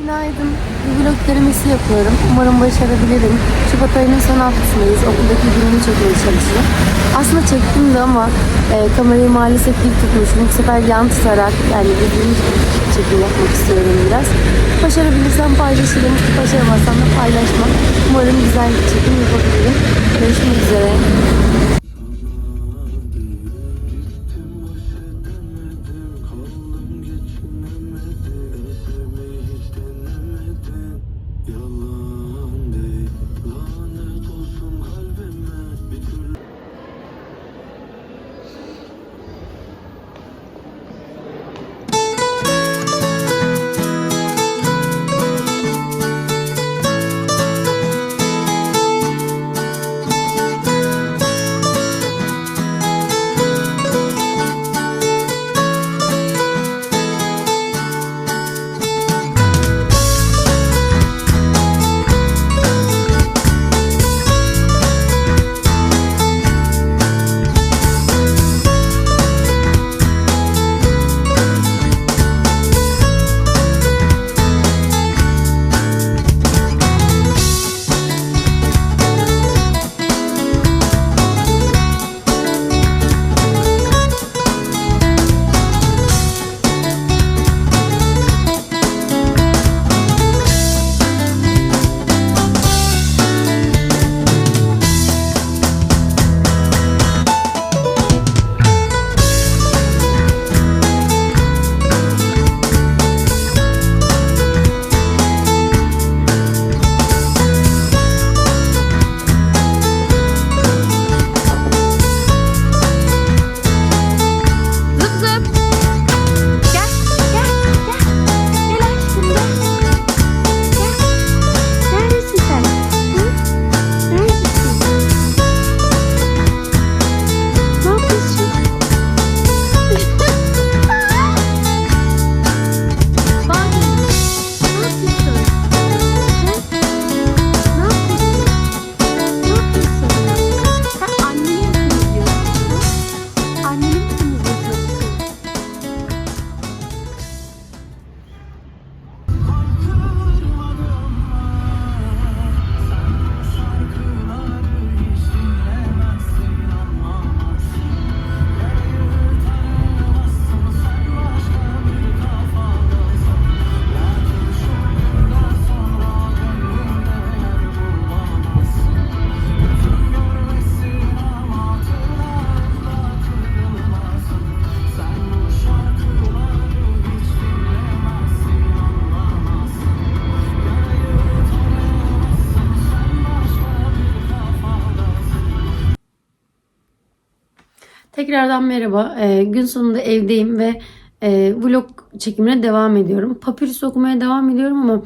Günaydın. Vlog denemesi yapıyorum. Umarım başarabilirim. Şubat ayının son haftasındayız. Okuldaki günümü çekmeye çalışacağım. Aslında çektim de ama e, kamerayı maalesef bir tutmuşum. Bu sefer yan tutarak yani bildiğim gibi çekim yapmak istiyorum biraz. Başarabilirsem paylaşırım. Başaramazsam da paylaşmam. Umarım güzel bir çekim yapabilirim. Görüşmek üzere. Tekrardan merhaba. Ee, gün sonunda evdeyim ve e, vlog çekimine devam ediyorum. Papyrus okumaya devam ediyorum ama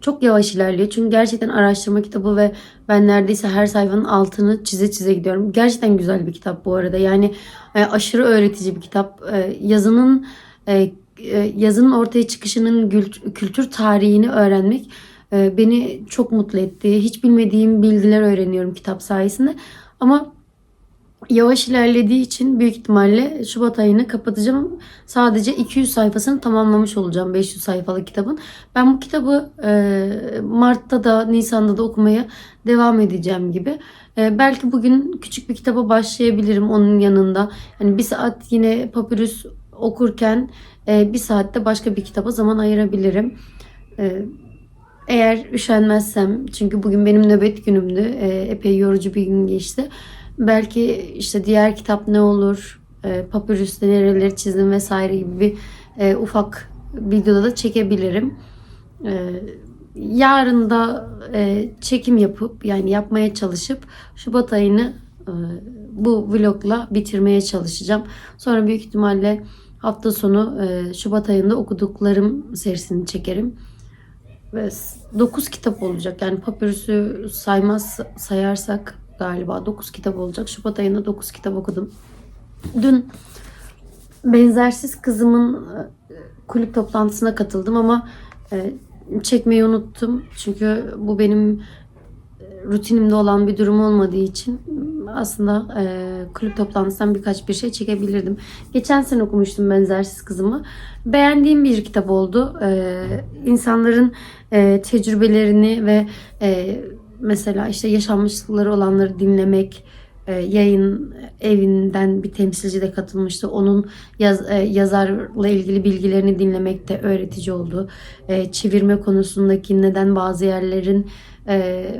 çok yavaş ilerliyor. Çünkü gerçekten araştırma kitabı ve ben neredeyse her sayfanın altını çize çize gidiyorum. Gerçekten güzel bir kitap bu arada. Yani e, aşırı öğretici bir kitap. E, yazının e, e, yazının ortaya çıkışının kültür tarihini öğrenmek e, beni çok mutlu etti. Hiç bilmediğim bilgiler öğreniyorum kitap sayesinde. Ama yavaş ilerlediği için büyük ihtimalle Şubat ayını kapatacağım. Sadece 200 sayfasını tamamlamış olacağım 500 sayfalık kitabın. Ben bu kitabı e, Mart'ta da Nisan'da da okumaya devam edeceğim gibi. E, belki bugün küçük bir kitaba başlayabilirim onun yanında. Yani bir saat yine papyrus okurken e, bir saatte başka bir kitaba zaman ayırabilirim. E, eğer üşenmezsem çünkü bugün benim nöbet günümdü. E, epey yorucu bir gün geçti. Belki işte diğer kitap ne olur, e, papyrus'ta nereleri çizdim vesaire gibi bir e, ufak videoda da çekebilirim. E, yarın da e, çekim yapıp yani yapmaya çalışıp Şubat ayını e, bu vlogla bitirmeye çalışacağım. Sonra büyük ihtimalle hafta sonu e, Şubat ayında okuduklarım serisini çekerim. Ve 9 kitap olacak. Yani papyrus'u saymaz sayarsak galiba 9 kitap olacak. Şubat ayında 9 kitap okudum. Dün benzersiz kızımın e, kulüp toplantısına katıldım ama e, çekmeyi unuttum. Çünkü bu benim e, rutinimde olan bir durum olmadığı için aslında e, kulüp toplantısından birkaç bir şey çekebilirdim. Geçen sene okumuştum Benzersiz Kızımı. Beğendiğim bir kitap oldu. E, insanların e, tecrübelerini ve e, mesela işte yaşanmışlıkları olanları dinlemek, e, yayın evinden bir temsilci de katılmıştı. Onun yaz, e, yazarla ilgili bilgilerini dinlemek de öğretici oldu. E, çevirme konusundaki neden bazı yerlerin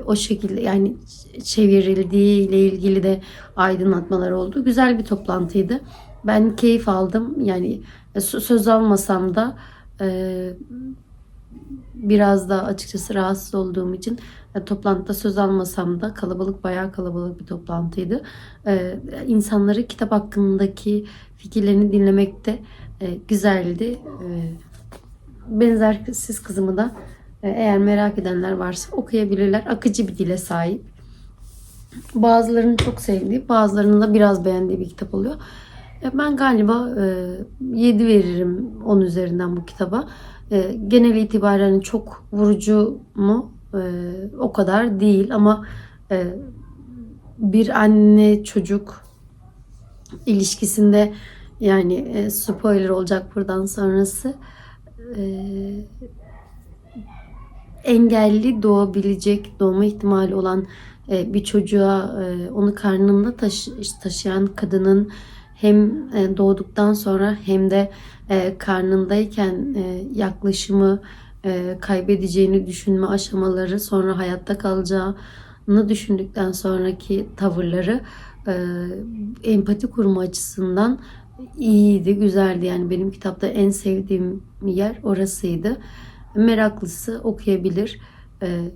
o şekilde yani çevrildiği ile ilgili de aydınlatmalar oldu. Güzel bir toplantıydı. Ben keyif aldım. Yani sö- söz almasam da biraz da açıkçası rahatsız olduğum için e, toplantıda söz almasam da kalabalık bayağı kalabalık bir toplantıydı. E, insanları kitap hakkındaki fikirlerini dinlemek de e, güzeldi. E, Benzersiz kızımı da e, eğer merak edenler varsa okuyabilirler. Akıcı bir dile sahip. Bazılarının çok sevdiği, bazılarının da biraz beğendiği bir kitap oluyor. E, Ben galiba 7 veririm 10 üzerinden bu kitaba. E, Genel itibaren çok vurucu mu? E, O kadar değil ama e, bir anne çocuk ilişkisinde yani e, spoiler olacak buradan sonrası e, engelli doğabilecek, doğma ihtimali olan e, bir çocuğa e, onu karnında taşı- taşıyan kadının hem e, doğduktan sonra hem de e, karnındayken e, yaklaşımı e, kaybedeceğini düşünme aşamaları, sonra hayatta kalacağını düşündükten sonraki tavırları e, empati kurma açısından iyiydi, güzeldi. Yani benim kitapta en sevdiğim yer orasıydı. Meraklısı okuyabilir. E,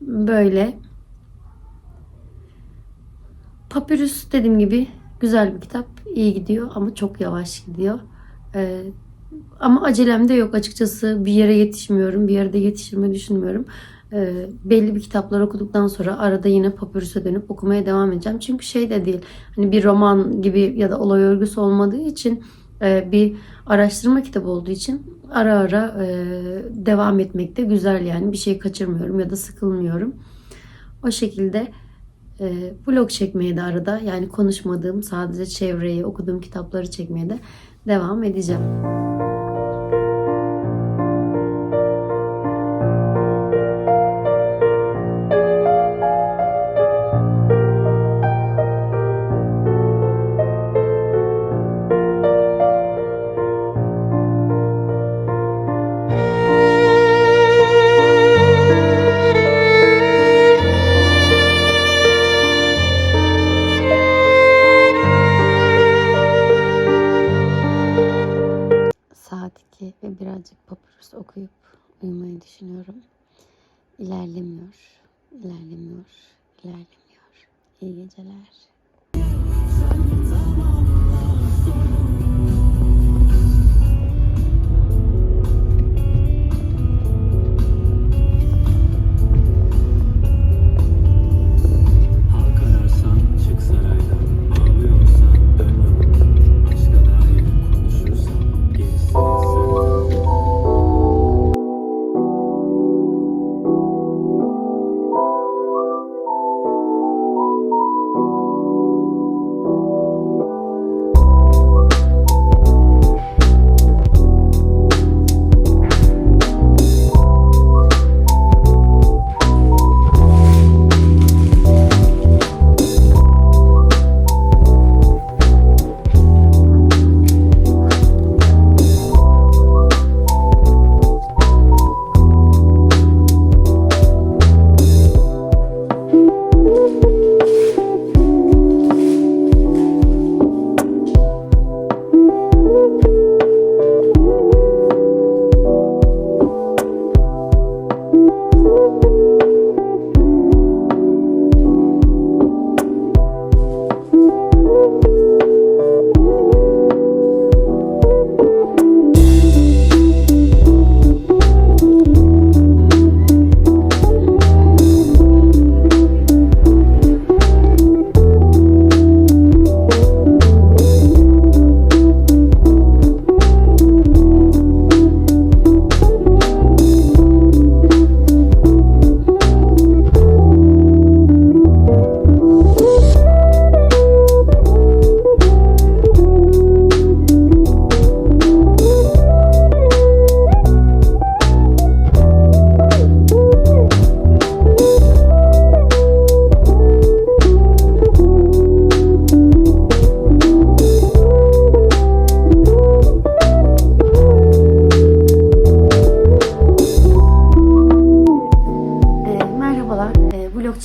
böyle. Papyrus dediğim gibi güzel bir kitap. iyi gidiyor ama çok yavaş gidiyor. Ee, ama acelem de yok açıkçası. Bir yere yetişmiyorum. Bir yerde yetiştirmeyi düşünmüyorum. Ee, belli bir kitaplar okuduktan sonra arada yine Papyrus'a dönüp okumaya devam edeceğim. Çünkü şey de değil. Hani bir roman gibi ya da olay örgüsü olmadığı için e, bir araştırma kitabı olduğu için ara ara e, devam etmek de güzel yani. Bir şey kaçırmıyorum ya da sıkılmıyorum. O şekilde e, vlog çekmeye de arada yani konuşmadığım sadece çevreyi okuduğum kitapları çekmeye de devam edeceğim.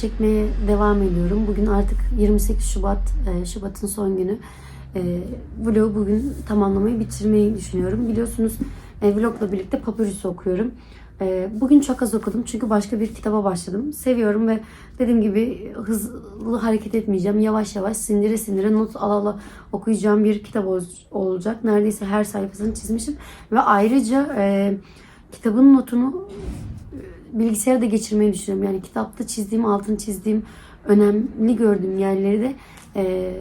Çekmeye devam ediyorum. Bugün artık 28 Şubat, e, Şubat'ın son günü. E, vlogu bugün tamamlamayı, bitirmeyi düşünüyorum. Biliyorsunuz e, vlogla birlikte Papyrus okuyorum. E, bugün çok az okudum çünkü başka bir kitaba başladım. Seviyorum ve dediğim gibi hızlı hareket etmeyeceğim. Yavaş yavaş sindire sindire not ala ala okuyacağım bir kitap ol- olacak. Neredeyse her sayfasını çizmişim. Ve ayrıca e, kitabın notunu bilgisayara da geçirmeyi düşünüyorum. Yani kitapta çizdiğim, altını çizdiğim, önemli gördüğüm yerleri de e,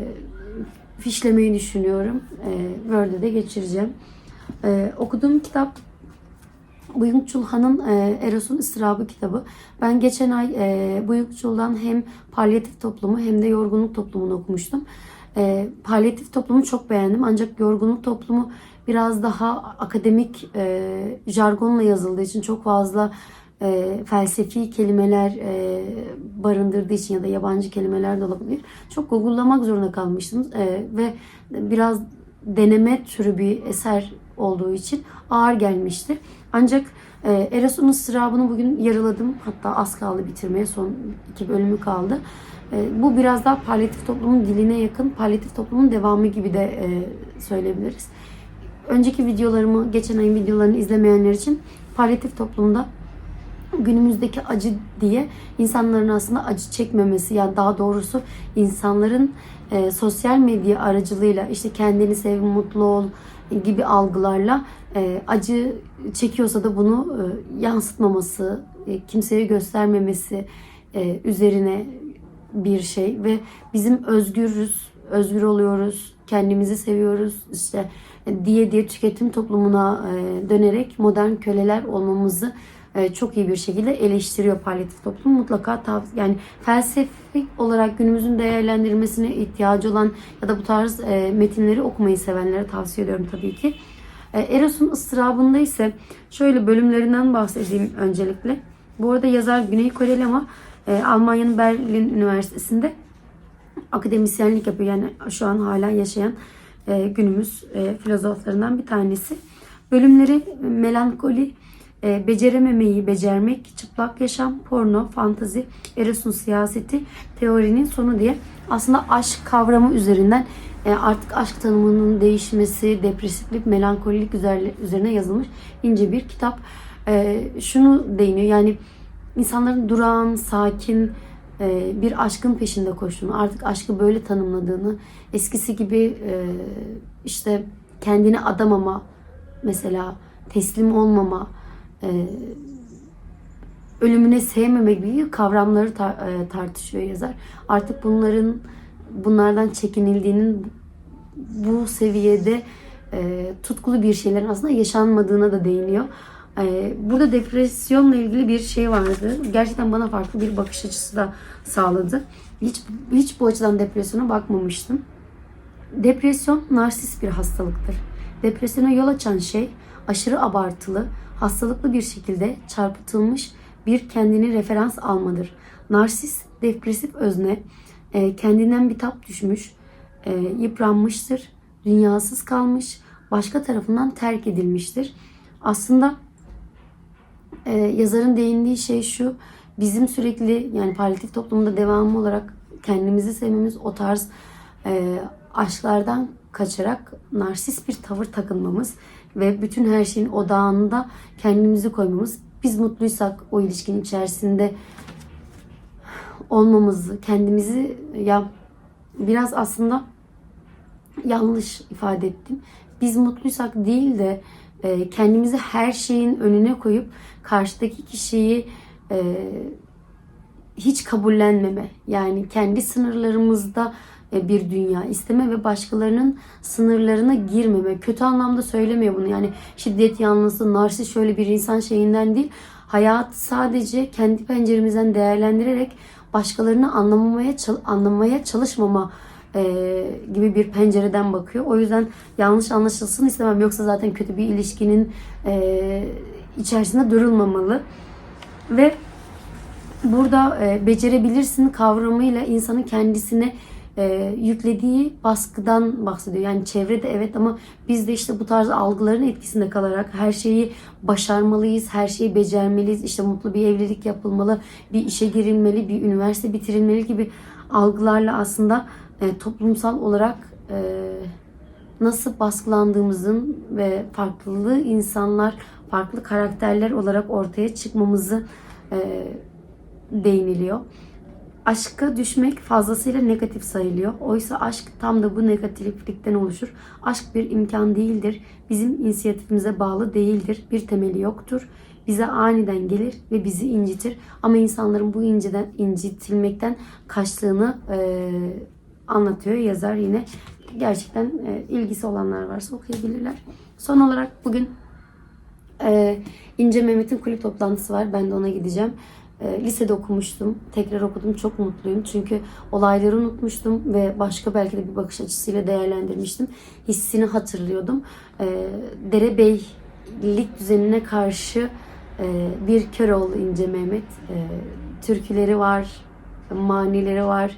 fişlemeyi düşünüyorum. E, Word'e de geçireceğim. E, okuduğum kitap Buyung Chul Han'ın e, Eros'un Isırabı kitabı. Ben geçen ay e, Buyung Chul'dan hem palyatif toplumu hem de yorgunluk toplumunu okumuştum. E, palyatif toplumu çok beğendim ancak yorgunluk toplumu biraz daha akademik e, jargonla yazıldığı için çok fazla e, felsefi kelimeler e, barındırdığı için ya da yabancı kelimeler de olabilir. Çok google'lamak zorunda kalmıştım e, ve biraz deneme türü bir eser olduğu için ağır gelmişti. Ancak e, Erasmus'un ıstırabını bugün yarıladım. Hatta az kaldı bitirmeye. Son iki bölümü kaldı. E, bu biraz daha palyatif toplumun diline yakın, palyatif toplumun devamı gibi de e, söyleyebiliriz. Önceki videolarımı, geçen ayın videolarını izlemeyenler için palyatif toplumda günümüzdeki acı diye insanların aslında acı çekmemesi yani daha doğrusu insanların e, sosyal medya aracılığıyla işte kendini sev, mutlu ol gibi algılarla e, acı çekiyorsa da bunu e, yansıtmaması, e, kimseye göstermemesi e, üzerine bir şey. Ve bizim özgürüz, özgür oluyoruz, kendimizi seviyoruz işte e, diye diye tüketim toplumuna e, dönerek modern köleler olmamızı çok iyi bir şekilde eleştiriyor palyatif toplum. Mutlaka tav- yani felsefik olarak günümüzün değerlendirilmesine ihtiyacı olan ya da bu tarz e, metinleri okumayı sevenlere tavsiye ediyorum tabii ki. E, Eros'un ıstırabında ise şöyle bölümlerinden bahsedeyim öncelikle. Bu arada yazar Güney Koreli ama e, Almanya'nın Berlin Üniversitesi'nde akademisyenlik yapıyor. Yani şu an hala yaşayan e, günümüz e, filozoflarından bir tanesi. Bölümleri melankoli, e, becerememeyi becermek, çıplak yaşam, porno, fantazi, Eros'un siyaseti, teorinin sonu diye aslında aşk kavramı üzerinden e, artık aşk tanımının değişmesi, depresiflik, melankolilik üzerine, yazılmış ince bir kitap. E, şunu değiniyor yani insanların durağan, sakin e, bir aşkın peşinde koştuğunu, artık aşkı böyle tanımladığını, eskisi gibi e, işte kendini adamama, mesela teslim olmama, e, ölümüne sevmeme gibi kavramları tar- e, tartışıyor yazar. Artık bunların bunlardan çekinildiğinin bu seviyede e, tutkulu bir şeylerin aslında yaşanmadığına da değiniyor. E, burada depresyonla ilgili bir şey vardı. Gerçekten bana farklı bir bakış açısı da sağladı. Hiç hiç bu açıdan depresyona bakmamıştım. Depresyon narsist bir hastalıktır. Depresyona yol açan şey aşırı abartılı, hastalıklı bir şekilde çarpıtılmış bir kendini referans almadır. Narsist, depresif özne e, kendinden bir tap düşmüş, e, yıpranmıştır, dünyasız kalmış, başka tarafından terk edilmiştir. Aslında e, yazarın değindiği şey şu, bizim sürekli yani palyatif toplumda devamı olarak kendimizi sevmemiz o tarz e, aşklardan kaçarak narsist bir tavır takınmamız ve bütün her şeyin odağında kendimizi koymamız. Biz mutluysak o ilişkinin içerisinde olmamızı, kendimizi ya biraz aslında yanlış ifade ettim. Biz mutluysak değil de e, kendimizi her şeyin önüne koyup karşıdaki kişiyi e, hiç kabullenmeme yani kendi sınırlarımızda bir dünya isteme ve başkalarının sınırlarına girmeme. Kötü anlamda söylemiyor bunu. Yani şiddet yanlısı, narsist şöyle bir insan şeyinden değil. Hayat sadece kendi penceremizden değerlendirerek başkalarını anlamamaya anlamaya çalışmama e, gibi bir pencereden bakıyor. O yüzden yanlış anlaşılsın istemem. Yoksa zaten kötü bir ilişkinin e, içerisinde durulmamalı. Ve burada e, becerebilirsin kavramıyla insanın kendisine e, yüklediği baskıdan bahsediyor. Yani çevrede evet ama biz de işte bu tarz algıların etkisinde kalarak her şeyi başarmalıyız, her şeyi becermeliyiz. İşte mutlu bir evlilik yapılmalı, bir işe girilmeli, bir üniversite bitirilmeli gibi algılarla aslında e, toplumsal olarak e, nasıl baskılandığımızın ve farklı insanlar, farklı karakterler olarak ortaya çıkmamızı e, değiniliyor. Aşka düşmek fazlasıyla negatif sayılıyor. Oysa aşk tam da bu negatiflikten oluşur. Aşk bir imkan değildir. Bizim inisiyatifimize bağlı değildir. Bir temeli yoktur. Bize aniden gelir ve bizi incitir. Ama insanların bu inciden, incitilmekten kaçtığını e, anlatıyor yazar yine. Gerçekten e, ilgisi olanlar varsa okuyabilirler. Son olarak bugün ee, İnce Mehmet'in kulüp toplantısı var. Ben de ona gideceğim. Ee, lisede okumuştum. Tekrar okudum. Çok mutluyum. Çünkü olayları unutmuştum ve başka belki de bir bakış açısıyla değerlendirmiştim. Hissini hatırlıyordum. Ee, derebeylik düzenine karşı e, bir Köroğlu İnce Mehmet. Ee, türküleri var, manileri var.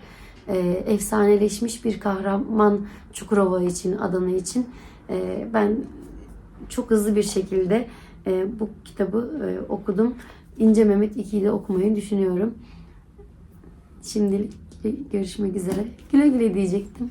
Ee, efsaneleşmiş bir kahraman Çukurova için, Adana için. Ee, ben çok hızlı bir şekilde e, bu kitabı e, okudum. İnce Mehmet 2'yi de okumayı düşünüyorum. Şimdilik görüşmek üzere. Güle güle diyecektim.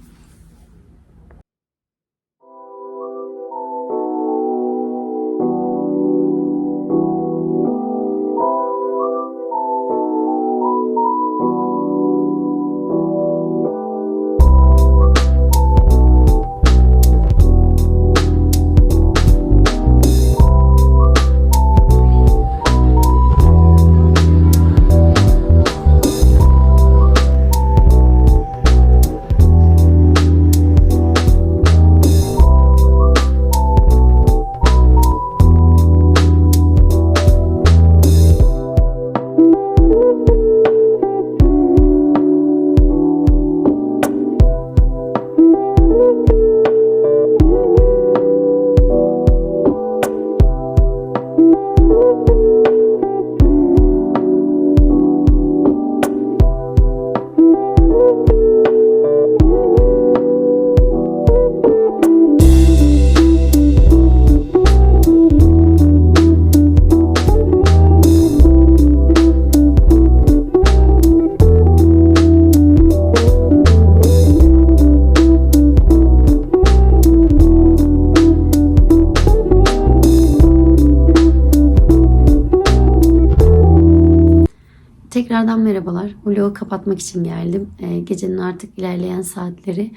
Tekrardan merhabalar. Vlogu kapatmak için geldim. Ee, gecenin artık ilerleyen saatleri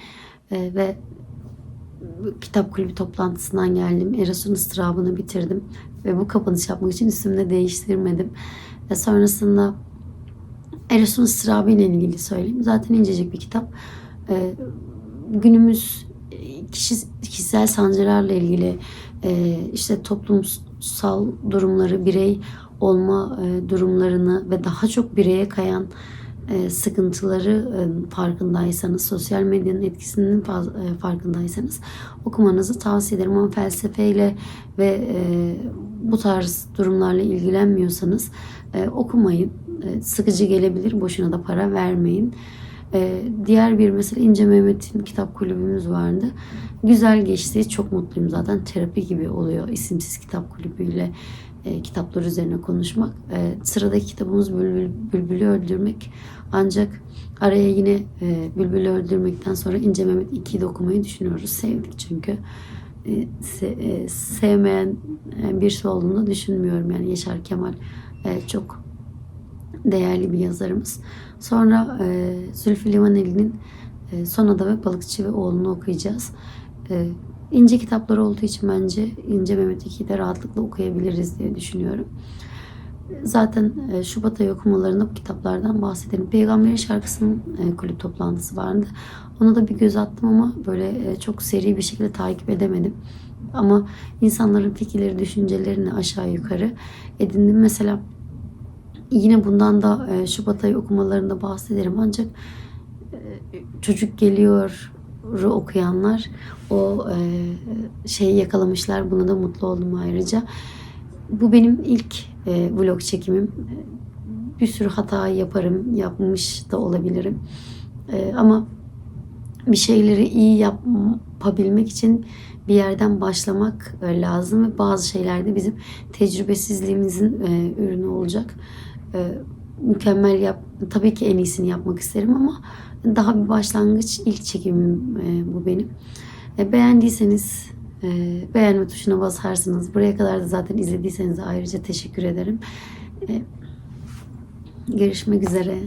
Ee, ve kitap kulübü toplantısından geldim. Erasmus ıstırabını bitirdim. Ve bu kapanış yapmak için üstümü de değiştirmedim. Ve sonrasında Erasmus ıstırabı ile ilgili söyleyeyim. Zaten incecik bir kitap. Ee, günümüz kişi, kişisel sancılarla ilgili e, işte toplumsal durumları, birey olma e, durumlarını ve daha çok bireye kayan e, sıkıntıları e, farkındaysanız, sosyal medyanın etkisinin farkındaysanız okumanızı tavsiye ederim. Ama felsefeyle ve bu tarz durumlarla ilgilenmiyorsanız okumayın. Sıkıcı gelebilir, boşuna da para vermeyin. Diğer bir mesela İnce Mehmet'in kitap kulübümüz vardı. Güzel geçti. Çok mutluyum zaten. Terapi gibi oluyor isimsiz kitap kulübüyle e, kitaplar üzerine konuşmak. E, sıradaki kitabımız Bülbül, Bülbül'ü Öldürmek. Ancak araya yine e, Bülbül'ü Öldürmekten sonra İnce Mehmet 2'yi de okumayı düşünüyoruz. Sevdik çünkü. E, se, e, sevmeyen e, birisi olduğunu düşünmüyorum. Yani Yaşar Kemal e, çok değerli bir yazarımız. Sonra e, Zülfü Livaneli'nin e, Son Ada ve Balıkçı ve Oğlunu okuyacağız. E, ince kitaplar olduğu için bence İnce Mehmet 2'yi de rahatlıkla okuyabiliriz diye düşünüyorum. Zaten e, Şubat ayı okumalarında bu kitaplardan bahsedelim. Peygamberin şarkısının e, kulüp toplantısı vardı. Ona da bir göz attım ama böyle e, çok seri bir şekilde takip edemedim. Ama insanların fikirleri, düşüncelerini aşağı yukarı edindim. Mesela yine bundan da Şubat ayı okumalarında bahsederim. Ancak çocuk geliyor okuyanlar o e, şeyi yakalamışlar. Buna da mutlu oldum ayrıca. Bu benim ilk e, vlog çekimim. Bir sürü hata yaparım, yapmış da olabilirim. E, ama bir şeyleri iyi yapabilmek için bir yerden başlamak e, lazım ve bazı şeylerde bizim tecrübesizliğimizin e, ürünü olacak. E, mükemmel yap tabii ki en iyisini yapmak isterim ama daha bir başlangıç ilk çekimim e, bu benim. E, beğendiyseniz e, beğenme tuşuna basarsınız. Buraya kadar da zaten izlediyseniz ayrıca teşekkür ederim. E, görüşmek üzere.